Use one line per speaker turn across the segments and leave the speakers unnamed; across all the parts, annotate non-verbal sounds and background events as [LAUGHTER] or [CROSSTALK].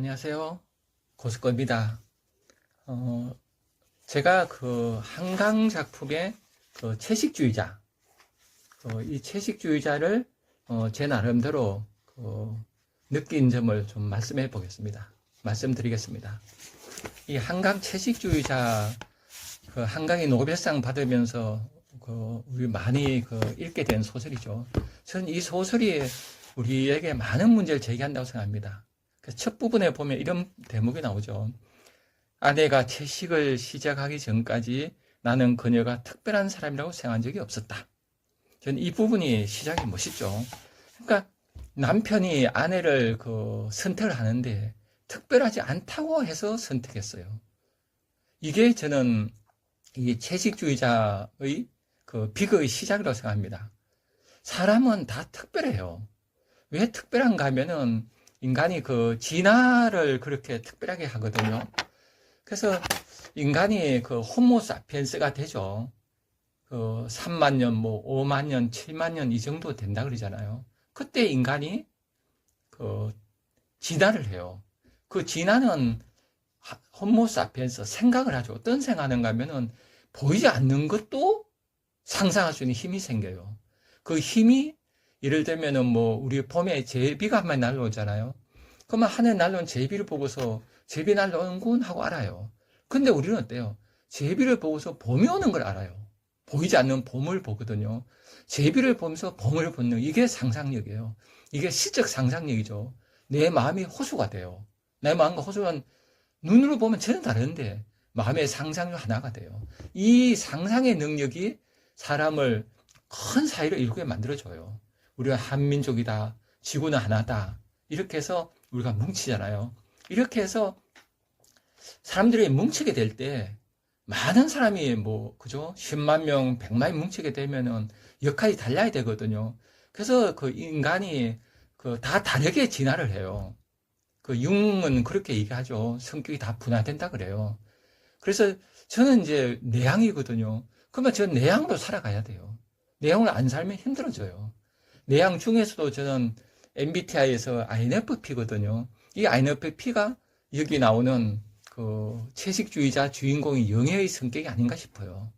안녕하세요. 고스꺼입니다. 어, 제가 그 한강 작품의 그 채식주의자, 어, 이 채식주의자를 어, 제 나름대로 그 느낀 점을 좀 말씀해 보겠습니다. 말씀드리겠습니다. 이 한강 채식주의자, 그 한강이 노벨상 받으면서 그 우리 많이 그 읽게 된 소설이죠. 저는 이 소설이 우리에게 많은 문제를 제기한다고 생각합니다. 첫 부분에 보면 이런 대목이 나오죠. 아내가 채식을 시작하기 전까지 나는 그녀가 특별한 사람이라고 생각한 적이 없었다. 저는 이 부분이 시작이 멋있죠. 그러니까 남편이 아내를 그 선택을 하는데 특별하지 않다고 해서 선택했어요. 이게 저는 이 채식주의자의 그 비극의 시작이라고 생각합니다. 사람은 다 특별해요. 왜 특별한가 하면은 인간이 그 진화를 그렇게 특별하게 하거든요. 그래서 인간이 그 호모사피엔스가 되죠. 그 3만 년, 뭐 5만 년, 7만 년 이 정도 된다 그러잖아요. 그때 인간이 그 진화를 해요. 그 진화는 호모사피엔스 생각을 하죠. 어떤 생각하는가 하면은 보이지 않는 것도 상상할 수 있는 힘이 생겨요. 그 힘이 예를 들면은 뭐 우리 봄에 제비가 한 마리 날라오잖아요. 그러면 하늘 날라온 제비를 보고서 제비 날라오는군 하고 알아요. 근데 우리는 어때요? 제비를 보고서 봄이 오는 걸 알아요. 보이지 않는 봄을 보거든요. 제비를 보면서 봄을 보는 이게 상상력이에요. 이게 시적 상상력이죠. 내 마음이 호수가 돼요. 내 마음과 호수는 눈으로 보면 전혀 다른데 마음의 상상력 하나가 돼요. 이 상상의 능력이 사람을 큰 사회를 이루게 만들어줘요. 우리가 한민족이다. 지구는 하나다. 이렇게 해서 우리가 뭉치잖아요. 이렇게 해서 사람들이 뭉치게 될 때 많은 사람이 뭐 그죠? 10만 명, 100만이 뭉치게 되면은 역할이 달라야 되거든요. 그래서 그 인간이 그 다 다르게 진화를 해요. 그 융은 그렇게 얘기하죠. 성격이 다 분화된다 그래요. 그래서 저는 이제 내향이거든요. 그러면 저 내향도 살아가야 돼요. 내향을 안 살면 힘들어져요. 내향 중에서도 저는 MBTI에서 INFP거든요. 이 INFP가 여기 나오는 그 채식주의자 주인공이 영예의 성격이 아닌가 싶어요.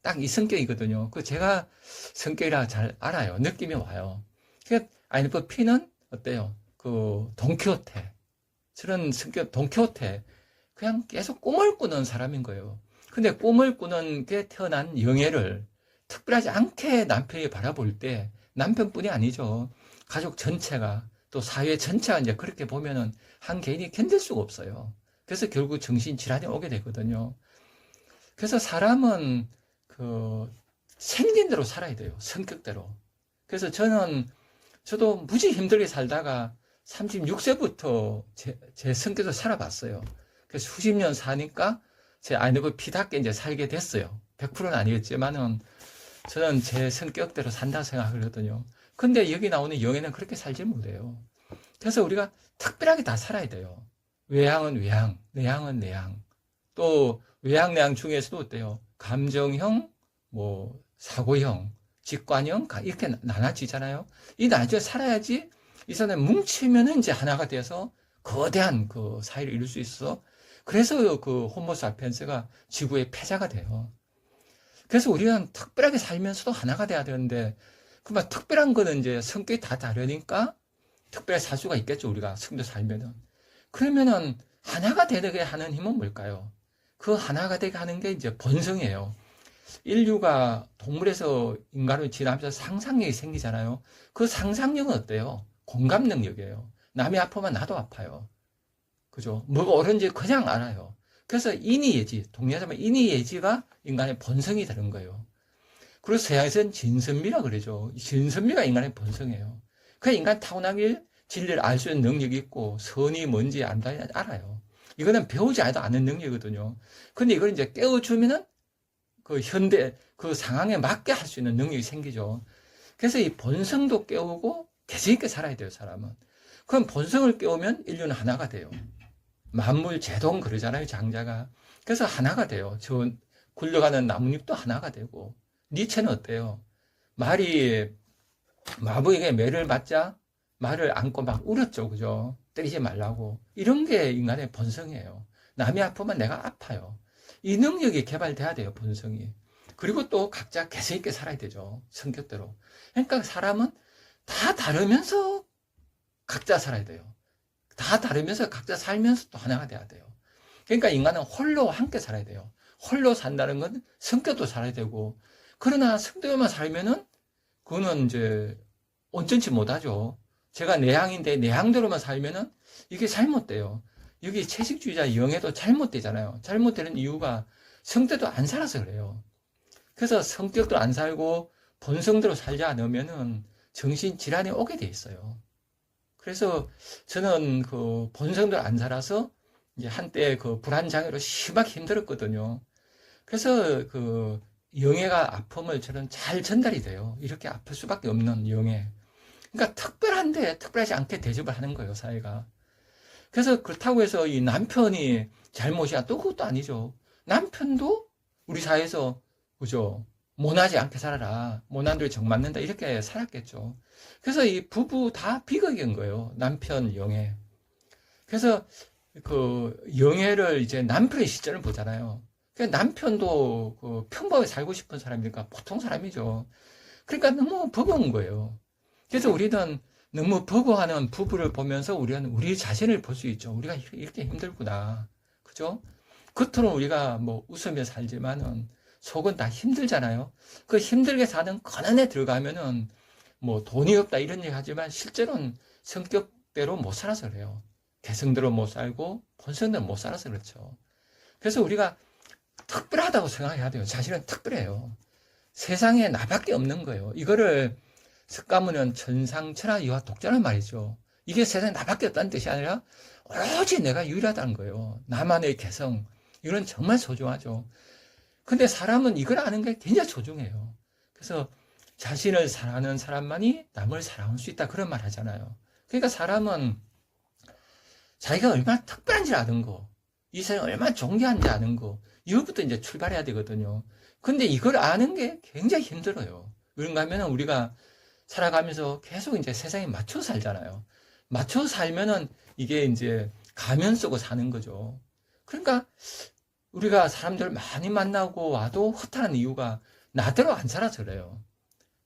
딱 이 성격이거든요. 그 제가 성격이라 잘 알아요. 느낌이 와요. 그 INFP는 어때요? 그 동키호테. 저런 성격 동키호테. 그냥 계속 꿈을 꾸는 사람인 거예요. 근데 꿈을 꾸는 게 태어난 영예를 특별하지 않게 남편이 바라볼 때 남편뿐이 아니죠. 가족 전체가 또 사회 전체가 이제 그렇게 보면은 한 개인이 견딜 수가 없어요. 그래서 결국 정신질환이 오게 되거든요. 그래서 사람은 그 생긴 대로 살아야 돼요. 성격대로. 그래서 저는 저도 무지 힘들게 살다가 36세부터 제, 제 성격을 살아봤어요. 그래서 수십 년 사니까 제 INFP답게 이제 살게 됐어요. 100%는 아니겠지만은 저는 제 성격대로 산다 생각하거든요. 근데 여기 나오는 영예는 그렇게 살지 못해요. 그래서 우리가 특별하게 다 살아야 돼요. 외향은 외향, 내향은 내향. 또 외향, 내향 중에서도 어때요? 감정형, 뭐 사고형, 직관형 이렇게 나눠지잖아요. 이 나눠져 살아야지 이 사람이 뭉치면은 이제 하나가 돼서 거대한 그 사회를 이룰 수 있어. 그래서 그 호모 사피엔스가 지구의 패자가 돼요. 그래서 우리는 특별하게 살면서도 하나가 돼야 되는데, 그만 특별한 거는 이제 성격이 다 다르니까 특별히 살 수가 있겠죠, 우리가 성도 살면은. 그러면은 하나가 되게 하는 힘은 뭘까요? 그 하나가 되게 하는 게 이제 본성이에요. 인류가 동물에서 인간으로 지나면서 상상력이 생기잖아요. 그 상상력은 어때요? 공감 능력이에요. 남이 아프면 나도 아파요. 그죠? 뭐가 옳은지 그냥 알아요. 그래서 인의예지, 동의하자면 인의예지가 인간의 본성이 되는 거예요. 그리고 서양에서는 진선미라 그러죠. 진선미가 인간의 본성이에요. 그 인간 타고나길 진리를 알 수 있는 능력이 있고 선이 뭔지 안다 알아요. 이거는 배우지 않아도 아는 능력이거든요. 근데 이걸 이제 깨워주면은 그 현대 그 상황에 맞게 할 수 있는 능력이 생기죠. 그래서 이 본성도 깨우고 개성 있게 살아야 돼요, 사람은. 그럼 본성을 깨우면 인류는 하나가 돼요. 만물 제동 그러잖아요, 장자가. 그래서 하나가 돼요. 저 굴려가는 나뭇잎도 하나가 되고. 니체는 어때요? 말이 마부에게 매를 맞자 말을 안고 막 울었죠, 그죠? 때리지 말라고. 이런 게 인간의 본성이에요. 남이 아프면 내가 아파요. 이 능력이 개발돼야 돼요, 본성이. 그리고 또 각자 개성 있게 살아야 되죠. 성격대로. 그러니까 사람은 다 다르면서 각자 살아야 돼요. 다 다르면서 각자 살면서 또 하나가 돼야 돼요. 그러니까 인간은 홀로 함께 살아야 돼요. 홀로 산다는 건 성격도 살아야 되고, 그러나 성격만 살면은, 그거는 이제 온전치 못하죠. 제가 내향인데 내향대로만 살면은 이게 잘못돼요. 여기 채식주의자 영애도 잘못되잖아요. 잘못되는 이유가 성격도 안 살아서 그래요. 그래서 성격도 안 살고 본성대로 살지 않으면은 정신 질환이 오게 돼 있어요. 그래서 저는 그 본성대로 안 살아서 이제 한때 그 불안장애로 심하게 힘들었거든요. 그래서 그 영애가 아픔을 저는 잘 전달이 돼요. 이렇게 아플 수밖에 없는 영애. 그러니까 특별한데 특별하지 않게 대접을 하는 거예요, 사회가. 그래서 그렇다고 해서 이 남편이 잘못이야. 또 그것도 아니죠. 남편도 우리 사회에서, 그죠? 모나지 않게 살아라. 모난들이 정맞는다. 이렇게 살았겠죠. 그래서 이 부부 다 비극인 거예요. 남편 영애. 그래서 그 영애를 이제 남편의 시점을 보잖아요. 그 남편도 그 평범하게 살고 싶은 사람이니까 보통 사람이죠. 그러니까 너무 버거운 거예요. 그래서 우리는 너무 버거워하는 부부를 보면서 우리는 우리 자신을 볼 수 있죠. 우리가 이렇게 힘들구나. 그죠? 겉으로 우리가 뭐 웃으며 살지만은 속은 다 힘들잖아요. 그 힘들게 사는 건안에 들어가면은 뭐 돈이 없다 이런 얘기 하지만 실제로는 성격대로 못 살아서 그래요. 개성대로 못 살고 본성대로 못 살아서 그렇죠. 그래서 우리가 특별하다고 생각해야 돼요. 자신은 특별해요. 세상에 나밖에 없는 거예요. 이거를 석가모니는 천상천하 이와 독자는 말이죠. 이게 세상에 나밖에 없다는 뜻이 아니라 오로지 내가 유일하다는 거예요. 나만의 개성. 이건 정말 소중하죠. 근데 사람은 이걸 아는 게 굉장히 소중해요. 그래서 자신을 사랑하는 사람만이 남을 사랑할 수 있다. 그런 말 하잖아요. 그러니까 사람은 자기가 얼마나 특별한지 아는 거, 이 세상 얼마나 존귀한지 아는 거, 이것부터 이제 출발해야 되거든요. 근데 이걸 아는 게 굉장히 힘들어요. 그런가 하면 우리가 살아가면서 계속 이제 세상에 맞춰 살잖아요. 맞춰 살면은 이게 이제 가면 쓰고 사는 거죠. 그러니까 우리가 사람들 많이 만나고 와도 허탈한 이유가 나대로 안 살아서 그래요.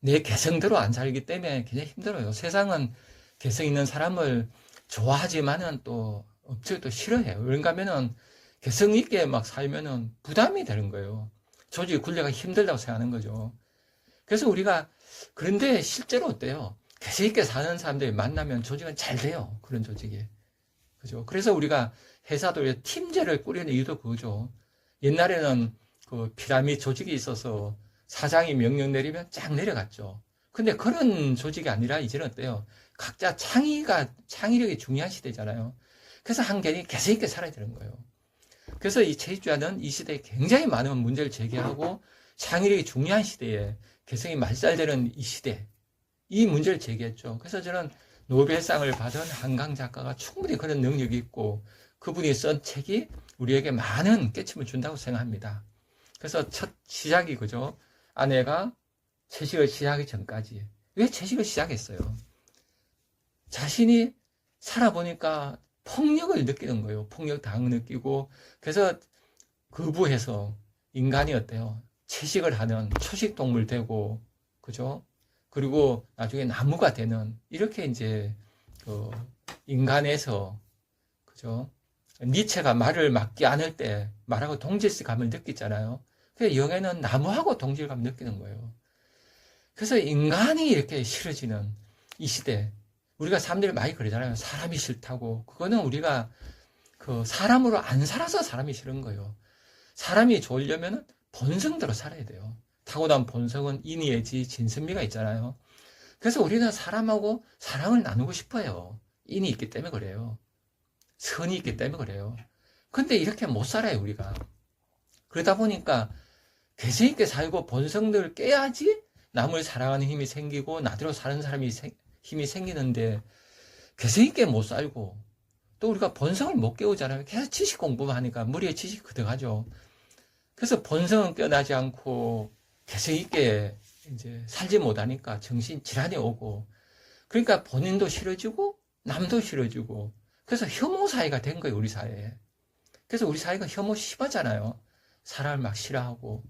내 개성대로 안 살기 때문에 굉장히 힘들어요. 세상은 개성 있는 사람을 좋아하지만은 또 업체가 또 싫어해요. 그런가 하면은 개성 있게 막 살면은 부담이 되는 거예요. 조직이 굴려가 힘들다고 생각하는 거죠. 그래서 우리가 그런데 실제로 어때요? 개성 있게 사는 사람들이 만나면 조직은 잘 돼요. 그런 조직이. 그죠? 그래서 우리가 회사도 팀제를 꾸리는 이유도 그거죠. 옛날에는 그 피라미드 조직이 있어서 사장이 명령 내리면 쫙 내려갔죠. 근데 그런 조직이 아니라 이제는 어때요? 각자 창의가, 창의력이 중요한 시대잖아요. 그래서 한 개인이 개성 있게 살아야 되는 거예요. 그래서 이 체육주의는 이 시대에 굉장히 많은 문제를 제기하고 창의력이 중요한 시대에 개성이 말살되는 이 시대, 이 문제를 제기했죠. 그래서 저는 노벨상을 받은 한강 작가가 충분히 그런 능력이 있고 그분이 쓴 책이 우리에게 많은 깨침을 준다고 생각합니다. 그래서 첫 시작이 그죠? 아내가 채식을 시작하기 전까지. 왜 채식을 시작했어요? 자신이 살아보니까 폭력을 느끼는 거예요. 폭력 당 느끼고. 그래서 거부해서 인간이 어때요? 채식을 하는 초식 동물 되고, 그죠? 그리고 나중에 나무가 되는, 이렇게 이제, 그, 인간에서, 그죠? 니체가 말을 맞지 않을 때 말하고 동질감을 느끼잖아요. 그 영에는 나무하고 동질감 느끼는 거예요. 그래서 인간이 이렇게 싫어지는 이 시대, 우리가 사람들이 많이 그러잖아요. 사람이 싫다고. 그거는 우리가 그 사람으로 안 살아서 사람이 싫은 거예요. 사람이 좋으려면 본성대로 살아야 돼요. 타고난 본성은 인의예지 진선미가 있잖아요. 그래서 우리는 사람하고 사랑을 나누고 싶어요. 인이 있기 때문에 그래요. 선이 있기 때문에 그래요. 근데 이렇게 못 살아요, 우리가. 그러다 보니까 개성 있게 살고 본성들을 깨야지 남을 사랑하는 힘이 생기고 나대로 사는 사람이 생, 힘이 생기는데 개성 있게 못 살고 또 우리가 본성을 못 깨우잖아요. 계속 지식 공부만 하니까 머리에 지식이 그득하죠. 그래서 본성은 깨어나지 않고 개성 있게 이제 살지 못하니까 정신 질환이 오고 그러니까 본인도 싫어지고 남도 싫어지고 그래서 혐오 사회가 된 거예요, 우리 사회에. 그래서 우리 사회가 혐오 심하잖아요. 사람을 막 싫어하고.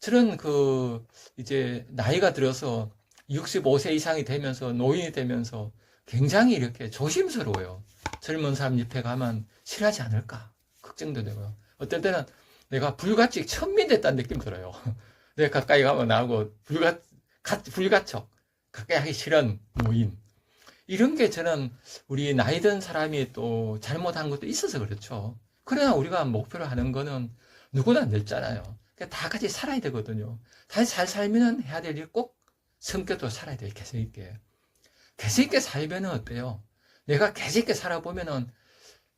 저는 그, 이제, 나이가 들어서 65세 이상이 되면서, 노인이 되면서 굉장히 이렇게 조심스러워요. 젊은 사람 옆에 가면 싫어하지 않을까? 걱정도 되고요. 어떨 때는 내가 불가치 천민됐다는 느낌 들어요. [LAUGHS] 내가 가까이 가면 나하고 불가, 가, 불가촉, 가까이 하기 싫은 노인. 이런 게 저는 우리 나이 든 사람이 또 잘못한 것도 있어서 그렇죠. 그러나 우리가 목표로 하는 거는 누구나 늙잖아요. 그러니까 다 같이 살아야 되거든요. 다 잘 살면은 해야 될 일 꼭 성격도 살아야 돼요. 개성 있게. 개성 있게 살면은 어때요? 내가 개성 있게 살아보면은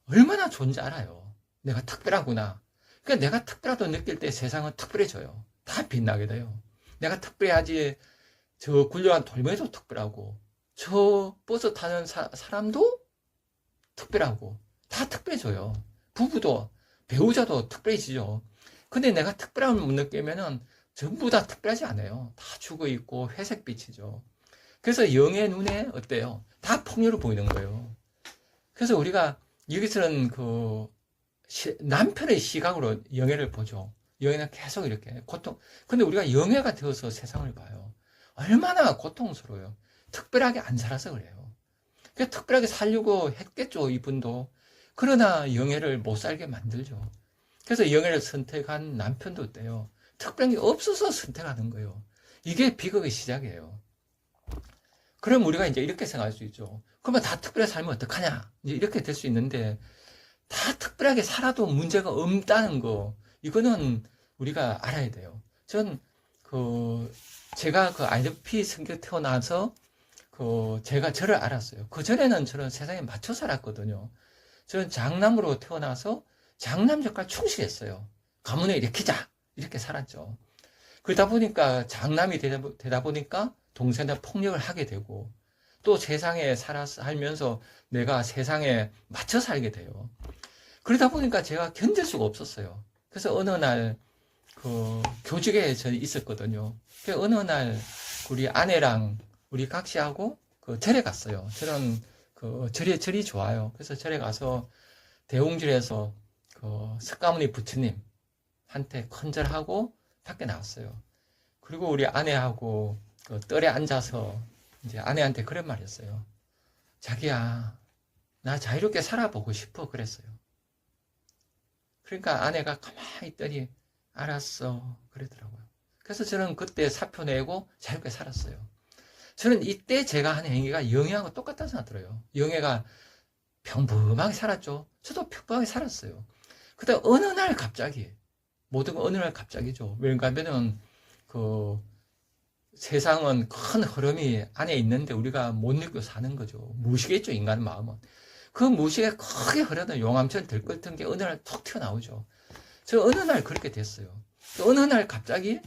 얼마나 좋은지 알아요. 내가 특별하구나. 그러니까 내가 특별하다고 느낄 때 세상은 특별해져요. 다 빛나게 돼요. 내가 특별해야지 저 굴려간 돌멩이도 특별하고 저 버스 타는 사, 사람도 특별하고 다 특별해져요. 부부도 배우자도 특별해지죠. 근데 내가 특별함을 못 느끼면은 전부 다 특별하지 않아요. 다 죽어 있고 회색빛이죠. 그래서 영의 눈에 어때요? 다 폭렬을 보이는 거예요. 그래서 우리가 여기서는 그 시- 남편의 시각으로 영예를 보죠. 영예는 계속 이렇게 고통. 근데 우리가 영예가 되어서 세상을 봐요. 얼마나 고통스러워요. 특별하게 안 살아서 그래요. 그 특별하게 살려고 했겠죠, 이분도. 그러나 영예를 못 살게 만들죠. 그래서 영예를 선택한 남편도 어때요? 특별한 게 없어서 선택하는 거예요. 이게 비극의 시작이에요. 그럼 우리가 이제 이렇게 생각할 수 있죠. 그러면 다 특별하게 살면 어떡하냐? 이제 이렇게 될 수 있는데, 다 특별하게 살아도 문제가 없다는 거, 이거는 우리가 알아야 돼요. 전, 그, 제가 그 IDP 성격 태어나서, 그, 제가 저를 알았어요. 그 전에는 저는 세상에 맞춰 살았거든요. 저는 장남으로 태어나서 장남 역할 충실했어요. 가문에 일으키자! 이렇게 살았죠. 그러다 보니까 장남이 되다, 보- 되다 보니까 동생들 폭력을 하게 되고, 또 세상에 살아, 살면서 내가 세상에 맞춰 살게 돼요. 그러다 보니까 제가 견딜 수가 없었어요. 그래서 어느 날, 그, 교직에 저 있었거든요. 그 어느 날, 우리 아내랑 우리 각시하고 그 절에 갔어요. 저는 그 절이, 절이 좋아요. 그래서 절에 가서 대웅절에서 그 석가모니 부처님 한테 컨절하고 밖에 나왔어요. 그리고 우리 아내하고 그 뜰에 앉아서 이제 아내한테 그런 말이었어요. 자기야, 나 자유롭게 살아보고 싶어. 그랬어요. 그러니까 아내가 가만히 있더니 알았어. 그러더라고요. 그래서 저는 그때 사표 내고 자유롭게 살았어요. 저는 이때 제가 하는 행위가 영예하고 똑같다는 생각 들어요. 영예가 평범하게 살았죠. 저도 평범하게 살았어요. 그때 어느 날 갑자기, 모든 건 어느 날 갑자기죠. 왜냐면 하면은 그 세상은 큰 흐름이 안에 있는데 우리가 못 느끼고 사는 거죠. 무시겠죠, 인간의 마음은. 그 무시가 크게 흐르는 용암처럼 들끓던 게 어느 날 툭 튀어나오죠. 저 어느 날 그렇게 됐어요. 또 어느 날 갑자기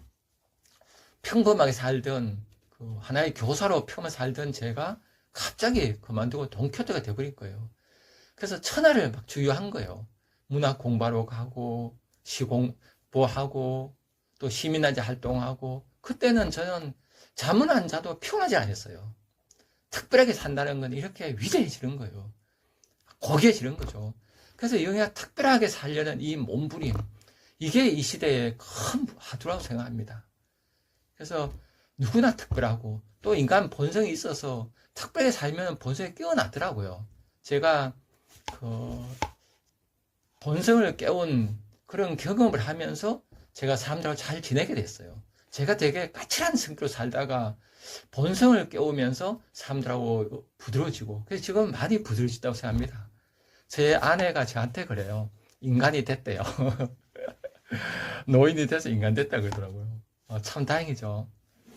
평범하게 살던 그 하나의 교사로 평범 살던 제가 갑자기 그만두고 동교태가 돼버린 거예요. 그래서 천하를 막 주유한 거예요. 문학 공부하러 가고, 시공부하고, 또 시민단체 활동하고, 그때는 저는 잠은 안 자도 피곤하지 않았어요. 특별하게 산다는 건 이렇게 위대해지는 거예요. 고귀해지는 거죠. 그래서 영희가 특별하게 살려는 이 몸부림, 이게 이 시대의 큰 화두라고 생각합니다. 그래서 누구나 특별하고 또 인간 본성이 있어서 특별히 살면 본성이 깨어나더라고요. 제가 그 본성을 깨운 그런 경험을 하면서 제가 사람들하고 잘 지내게 됐어요. 제가 되게 까칠한 성격으로 살다가 본성을 깨우면서 사람들하고 부드러워지고 그래서 지금 많이 부드러워졌다고 생각합니다. 제 아내가 저한테 그래요. 인간이 됐대요. [LAUGHS] 노인이 돼서 인간 됐다 그러더라고요. 어, 참 다행이죠.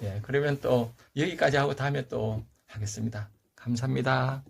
예, 그러면 또 여기까지 하고 다음에 또 하겠습니다. 감사합니다.